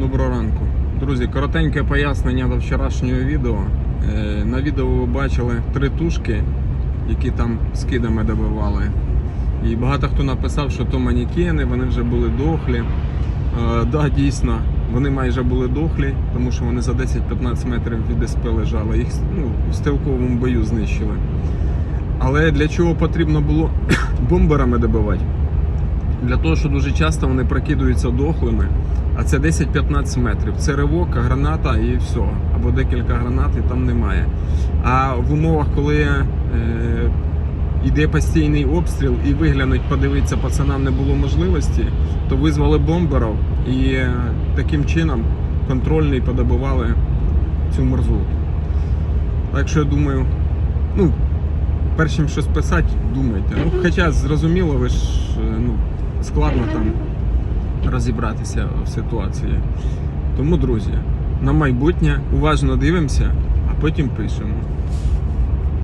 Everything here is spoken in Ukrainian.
Доброго ранку. Друзі, коротеньке пояснення до вчорашнього відео. Е, На відео ви бачили три тушки, які там скидами добивали. І багато хто написав, що то манікени, вони вже були дохлі. Е, да, дійсно, вони майже були дохлі, тому що вони за 10-15 метрів від СП лежали. Їх ну, в стрілковому бою знищили. Але для чого потрібно було бомберами добивати? Для того, що дуже часто вони прокидуються дохлими, а це 10-15 метрів. Це ривок, граната і все. Або декілька гранат, і там немає. А в умовах, коли е, йде постійний обстріл і виглянуть, подивитися пацанам не було можливості, то визвали бомберів і е, таким чином контрольний подобували цю мерзлоту. Так що я думаю, ну, перш чим щось писати, думайте. Ну, хоча зрозуміло, ви ж е, ну, складно там розібратися в ситуації. Тому, друзі, на майбутнє уважно дивимося, а потім пишемо.